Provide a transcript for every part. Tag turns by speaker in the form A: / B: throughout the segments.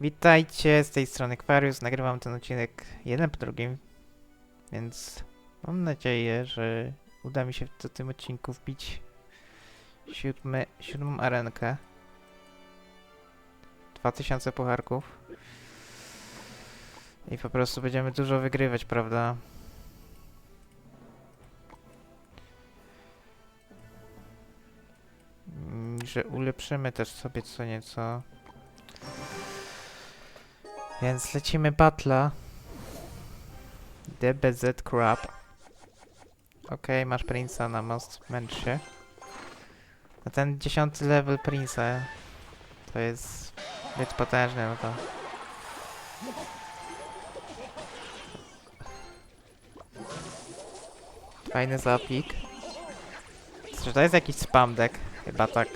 A: Witajcie, z tej strony Quarius. Nagrywam ten odcinek jeden po drugim, więc mam nadzieję, że uda mi się w tym odcinku wbić siódmy, siódmą arenkę. 2000 pucharków. I po prostu będziemy dużo wygrywać, prawda? Mm, Że ulepszymy też sobie co nieco. Więc lecimy batla. DBZ Crab. Okej, masz Prince'a na most, męcz się. Ten dziesiąty level Prince'a to jest zbyt potężny, no to... Fajny zapik. Czy to jest jakiś spam deck? Chyba tak.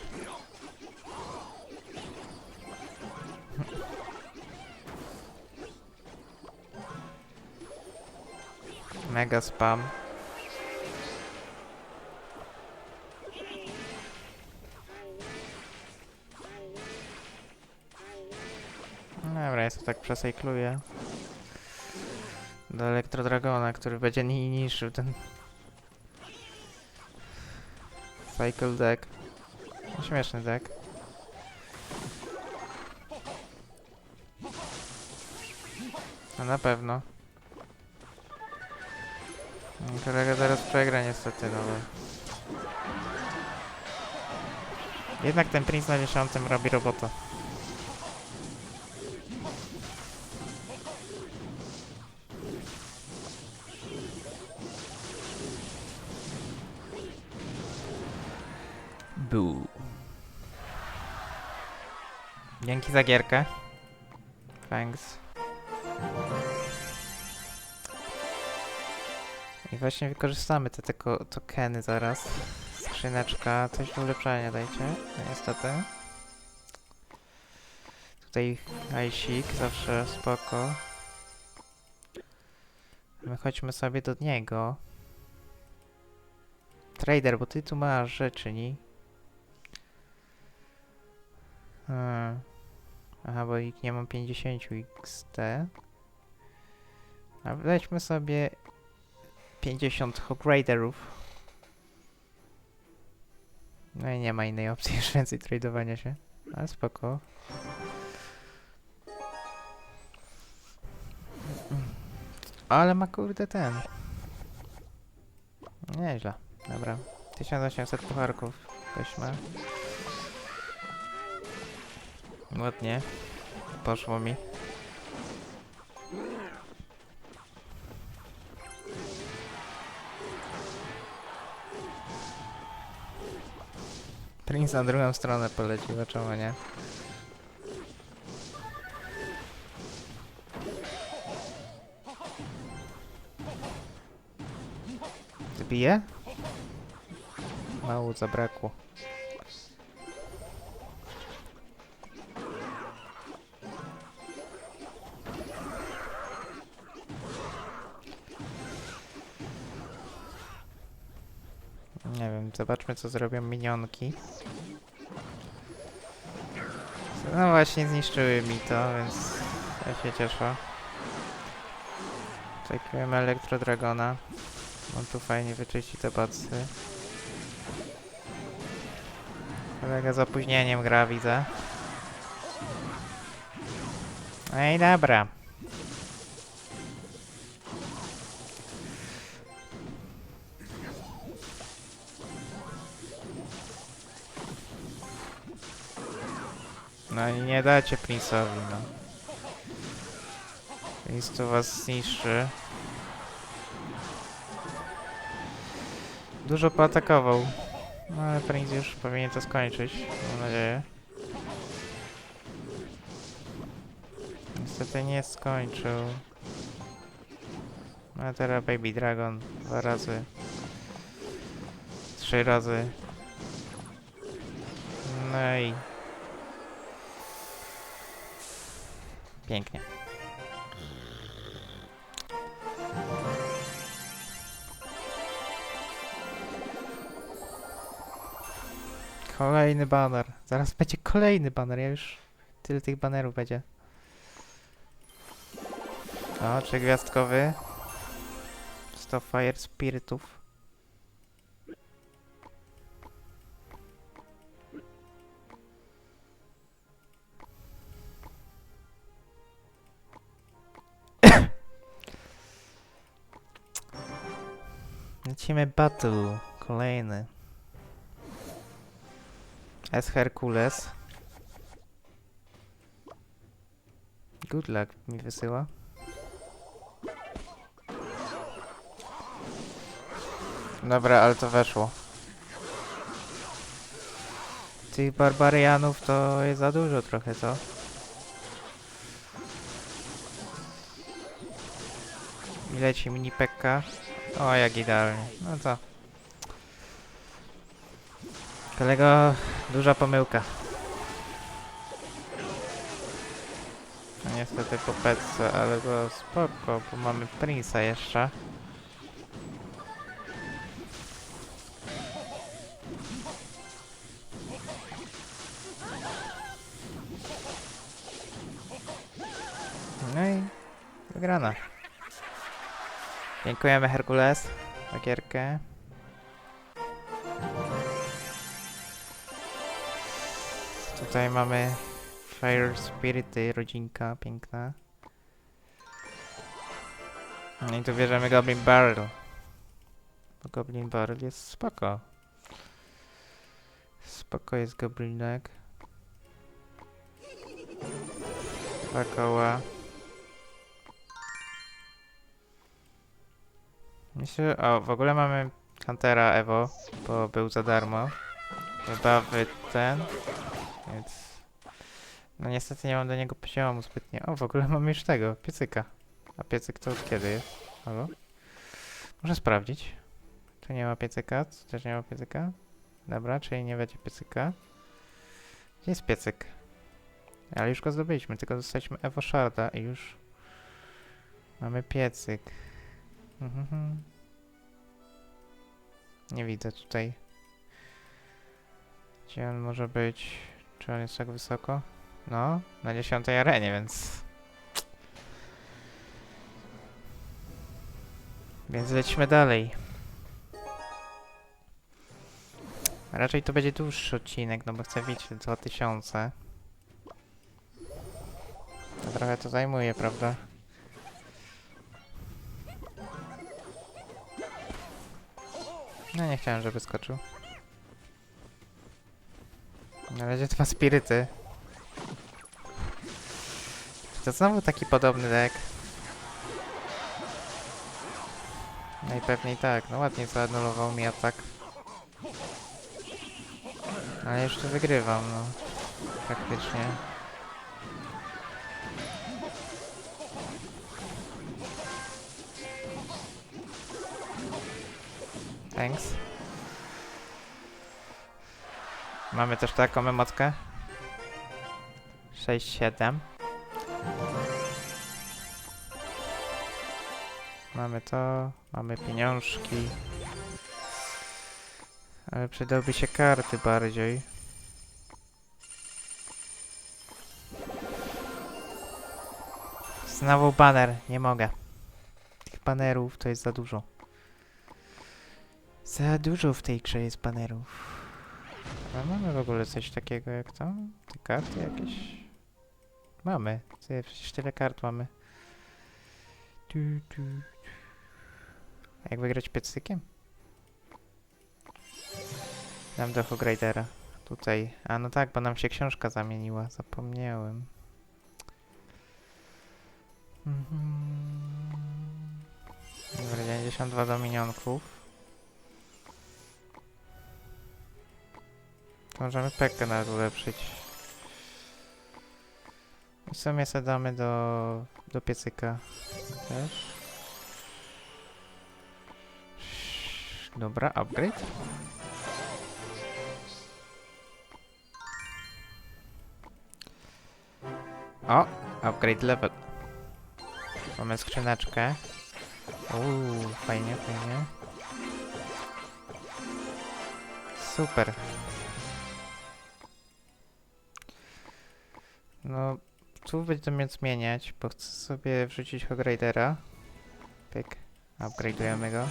A: Mega spam. Dobra, ja sobie tak przesejkluję. Do Elektrodragona, który będzie ni- niższy ten... Cycle deck. No, Śmieszny deck. No na pewno. Kolega zaraz przegra niestety, no ale... Jednak ten Prince na dziesiątym robi robotę. Boo. Dzięki za gierkę. Thanks. Właśnie wykorzystamy te, te tokeny zaraz. Skrzyneczka, coś do ulepszania dajcie. No niestety. Tutaj hajsik, zawsze spoko. My chodźmy sobie do niego. Trader, bo ty tu masz rzeczy, nie? Hmm. Aha, bo ich nie mam 50 XT. A weźmy sobie 50 Hogriderów. No i nie ma innej opcji, już więcej tradowania się. Ale spoko. Ale ma kurde ten. Nieźle. Dobra. 1800 pucharków weźmy. Ładnie. Poszło mi. Prince na drugą stronę polecił, czemu nie? Zbije? Mało zabrakło. Nie wiem, zobaczmy co zrobią minionki. No właśnie zniszczyły mi to, więc ja się cieszę. Czekujemy Elektrodragona. On tu fajnie wyczyści te bacy. Kolega z opóźnieniem gra, widzę. No i dobra. Nie dacie Prince'owi, no. Prince tu was zniszczy. Dużo poatakował. No ale Prince już powinien to skończyć, mam nadzieję. Niestety nie skończył. No teraz Baby Dragon dwa razy. Trzy razy. No i... Pięknie. Kolejny baner. Zaraz będzie kolejny baner. Ja już tyle tych banerów będzie. O, czy gwiazdkowy. 100 Fire Spiritów. Lecimy battle. Kolejny. S Herkules. Good luck mi wysyła. Dobra, ale to weszło. Tych barbarianów to jest za dużo trochę, co? I leci mini pekka. O, jak idealnie. No to. Kolego, duża pomyłka. No niestety po petce, ale to spoko, bo mamy Prince'a jeszcze. No i wygrana. Dziękujemy Herkules za gierkę. Tutaj mamy Fire Spirity, rodzinka piękna. No i tu bierzemy Goblin Barrel. Bo Goblin Barrel jest spoko. Spoko jest Goblinek. Dwa Myślę, o w ogóle mamy Huntera Evo, bo był za darmo. Wybawy ten, więc... No niestety nie mam do niego poziomu zbytnio. O, w ogóle mamy już tego, piecyka. A piecyk to od kiedy jest? Halo? Muszę sprawdzić. Tu nie ma piecyka, tu też nie ma piecyka. Dobra, czyli nie będzie piecyka. Gdzie jest piecyk? Ale już go zdobyliśmy, tylko dostaliśmy Evo Sharda i już... Mamy piecyk. Mhm. Nie widzę tutaj. Gdzie on może być? Czy on jest tak wysoko? No, na dziesiątej arenie, więc... Więc lecimy dalej. Raczej to będzie dłuższy odcinek, no bo chcę widzieć te 2000. To trochę to zajmuje, prawda? No nie chciałem, żeby skoczył. Na razie dwa spiryty. To znowu taki podobny deck. Najpewniej tak, no ładnie zaanulował mi atak. Ale jeszcze wygrywam, no. Praktycznie. Mamy też taką emotkę. 6-7. Mamy to, mamy pieniążki. Ale przydałby się karty bardziej. Znowu baner, nie mogę. Tych banerów to jest za dużo. Za dużo w tej grze jest banerów. A mamy w ogóle coś takiego jak to? Te karty jakieś? Mamy. Ty, przecież tyle kart mamy. Tu, tu, tu. A Jak wygrać piecykiem? Dam do Hogridera. Tutaj. A no tak, bo nam się książka zamieniła. Zapomniałem. Mhm. Dobra, 92 do możemy pekę nawet ulepszyć. I sumie sobie damy do, do piecyka też. Dobra, upgrade. O, upgrade level. Mamy skrzyneczkę. Uuu, fajnie, fajnie. Super. No, tu będziemy zmieniać, bo chcę sobie wrzucić Hogridera. Pyk. Upgrade'ujemy go.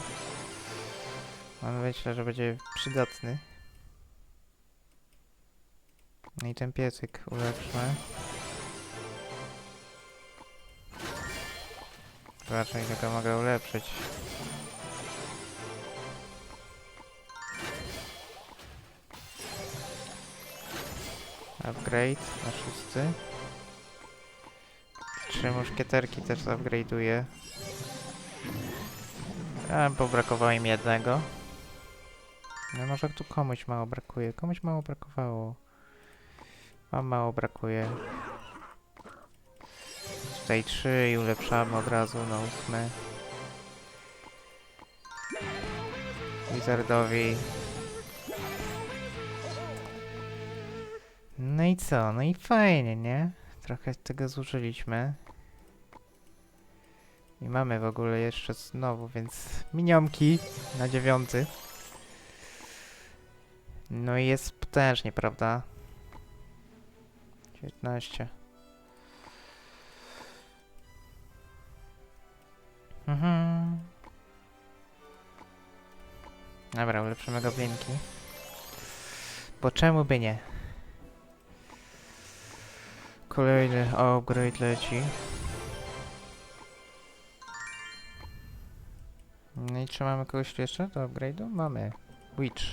A: On myślę, że będzie przydatny. No i ten piecyk ulepszmy. Zobaczmy, jak go mogę ulepszyć. Upgrade na szósty. Trzy muszkieterki też upgrade'uję. A, bo brakowało im jednego. No może tu komuś mało brakuje. Komuś mało brakowało. Wam mało brakuje. Tutaj trzy i ulepszamy od razu na ósmy. Wizardowi. No i co? No i fajnie, nie? Trochę tego zużyliśmy. I mamy w ogóle jeszcze znowu, więc minionki na dziewiąty. No i jest potężnie, prawda? 19. Mhm. Dobra, ulepszymy goblinki. Bo czemu by nie? Kolejny upgrade leci. Czy mamy kogoś jeszcze do upgrade'u? Mamy. Witch.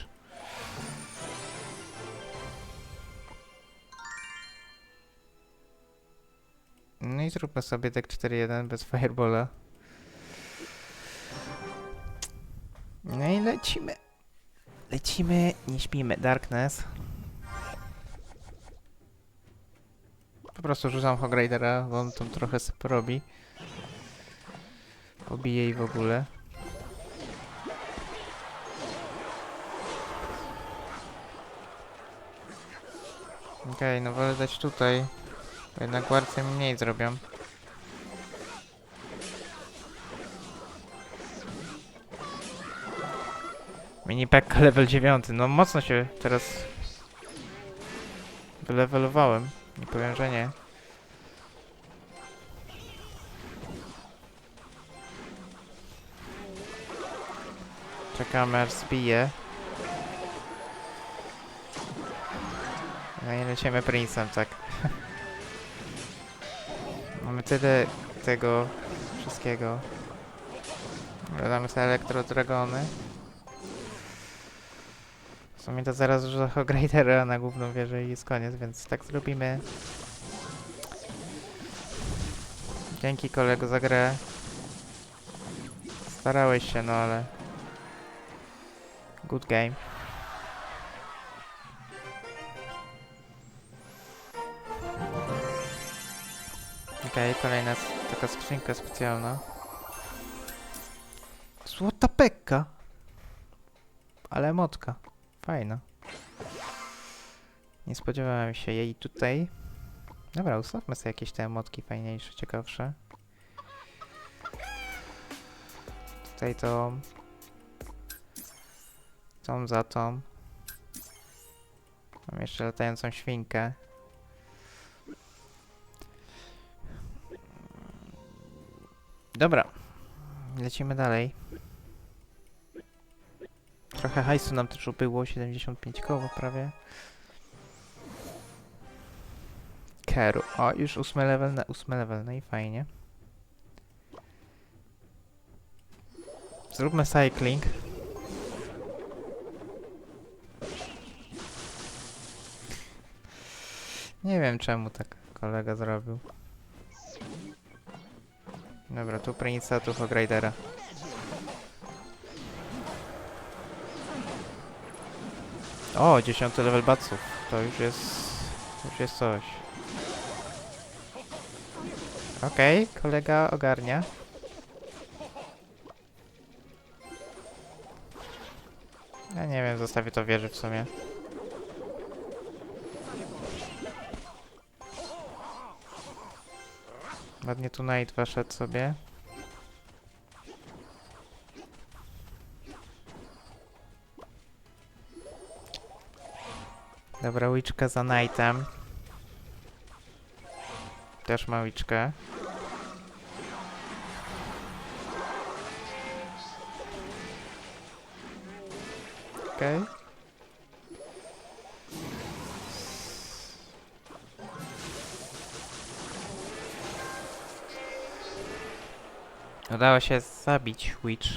A: No i zróbmy sobie deck 4-1 bez Firebola. No i lecimy. Lecimy, nie śpimy. Darkness. Po prostu rzucam Hogridera, bo on tam trochę robi. Pobije i w ogóle. Okej, no wolę dać tutaj. Bo jednak guardcy mniej zrobią. Mini pack level 9. No mocno się teraz wylevelowałem. Nie powiem, że nie. Czekamy aż zbije. No i lecimy Princem, tak. Mamy tyle tego wszystkiego. Dodamy sobie elektrodragony. W sumie to zaraz rzucę Hogridera na główną wieżę i jest koniec, więc tak zrobimy. Dzięki kolego za grę. Starałeś się, no ale... Good game. Okej, kolejna taka skrzynka specjalna. Złota pekka! Ale motka. Fajna. Nie spodziewałem się jej tutaj. Dobra, ustawmy sobie jakieś te motki fajniejsze, ciekawsze. Tutaj to... Tą za tą. Mam jeszcze latającą świnkę. Lecimy dalej. Trochę hajsu nam też ubyło, 75 koło prawie. Keru. O, już ósmy level, na ósmy level, no i fajnie. Zróbmy cycling. Nie wiem czemu tak kolega zrobił. Dobra, tu Prince'a, tu Hogridera. O, 10 level batsów. To już jest... już jest coś. Okej, kolega ogarnia. Ja nie wiem, zostawię to wieży w sumie. Ładnie tu Knight weszedł sobie. Dobra, łyczka za Knightem. Też małyczkę. Okej. Udało się zabić Witch.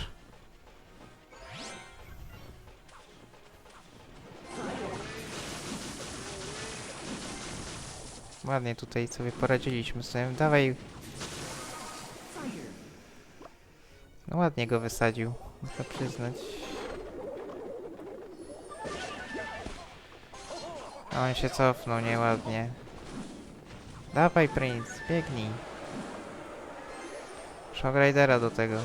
A: Ładnie tutaj sobie poradziliśmy tym. Dawaj. No ładnie go wysadził, muszę przyznać. A on się cofnął nieładnie. Dawaj Prince, biegnij. Shock Ridera do tego.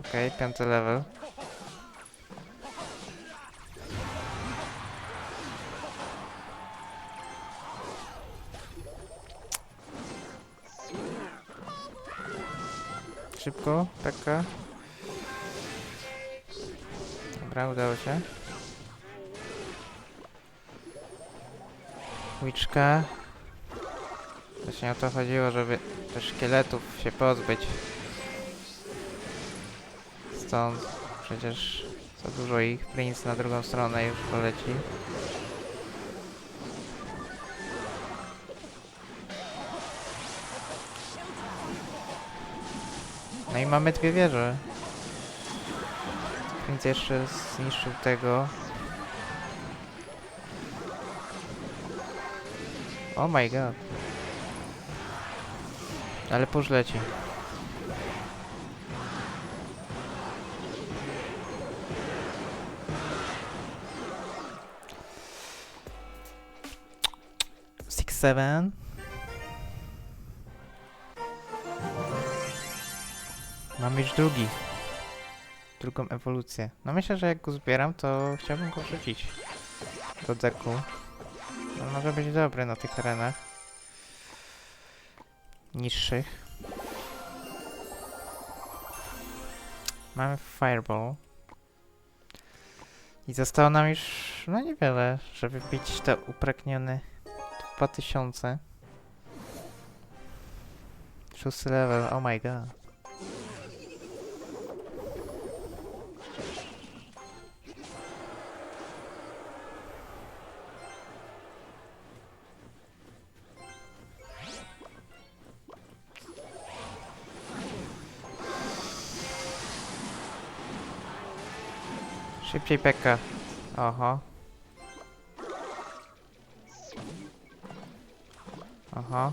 A: Okej, piąty level. Szybko, taka. Dobra, udało się. Łyczka. Właśnie o to chodziło, żeby te szkieletów się pozbyć. Stąd przecież za dużo ich. Prince na drugą stronę już poleci. No i mamy dwie wieże. Prince jeszcze zniszczył tego. Oh my god. Ale push leci. Six, seven. Mam już drugi. Drugą ewolucję. No myślę, że jak go zbieram, to chciałbym go wrzucić do deku. On może być dobry na tych arenach niższych. Mamy Fireball. I zostało nam już no niewiele, żeby wbić te upragnione 2000. Szósty level, oh my god. Szybciej peka. Oho. Oho.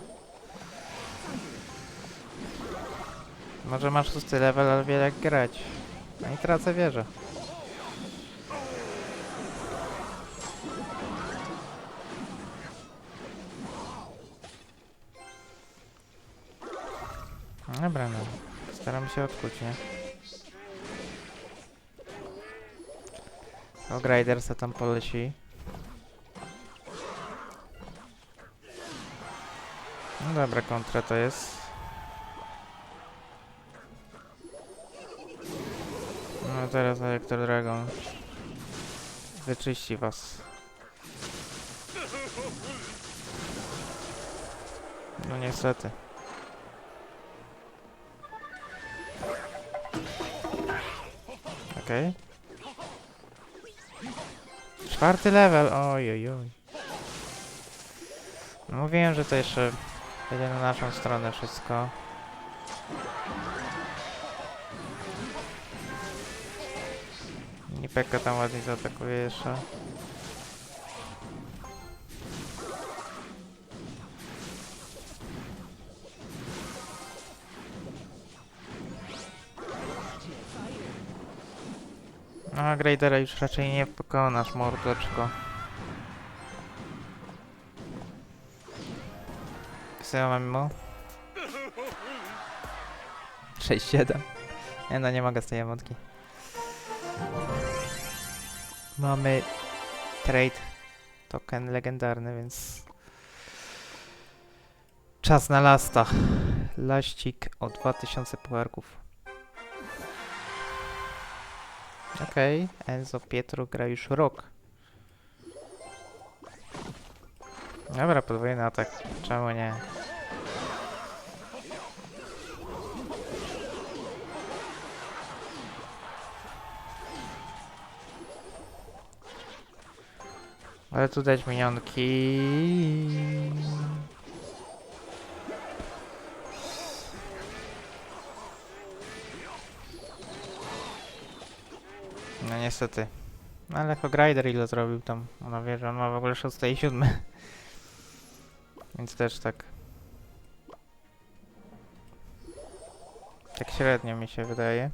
A: Może masz szósty level, ale wie jak grać. No i tracę wieżę. Dobra, no. Staram się odkuć, nie? O, Grider se tam poleci. No dobra, kontra to jest. No teraz Electro Dragon wyczyści was. No niestety. Okej. Czwarty level, oj, oj, oj. No Mówiłem, że to jeszcze będzie na naszą stronę wszystko. Nipeka tam ładnie zaatakuje jeszcze. No, Gradera już raczej nie pokonasz, mordeczko. Co mam mu? 6-7. Nie no, nie mogę z tej emotki. Mamy trade token legendarny, więc czas na lasta. Laścik o 2000 puarków. Okej, okay. Enzo Pietro gra już rok. Dobra, podwójny atak. Czemu nie? Ale tu dać minionki. No niestety. No ale Hogrider ile zrobił tam? Ona wie, że on ma w ogóle 6 i 7. Więc też tak. Tak średnio mi się wydaje.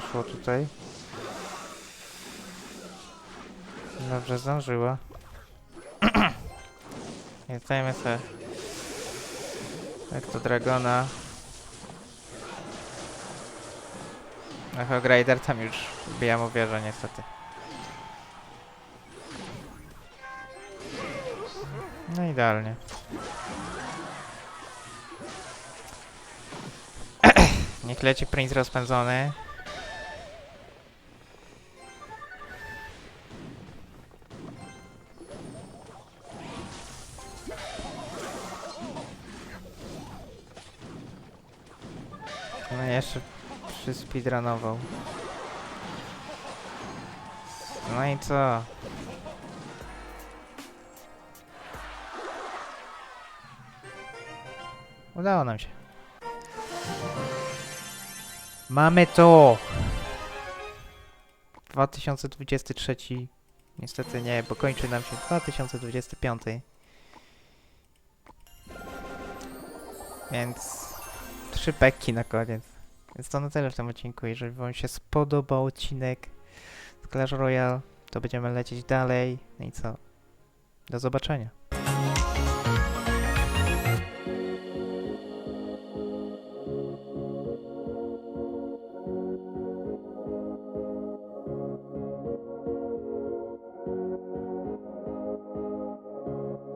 A: Poszło tutaj. Dobrze zdążyła. Dajmy sobie jak to Dragona. Echo Grider tam już bija mu wieżę niestety. No idealnie. Niech leci Prince rozpędzony. Przyspeedrunował. No i co? Udało nam się. Mamy to! 2023. Niestety nie, bo kończy nam się 2025. Więc trzy peki na koniec. Więc to na tyle w tym odcinku. Jeżeli Wam się spodobał odcinek z Clash Royale, to będziemy lecieć dalej. No i co? Do zobaczenia.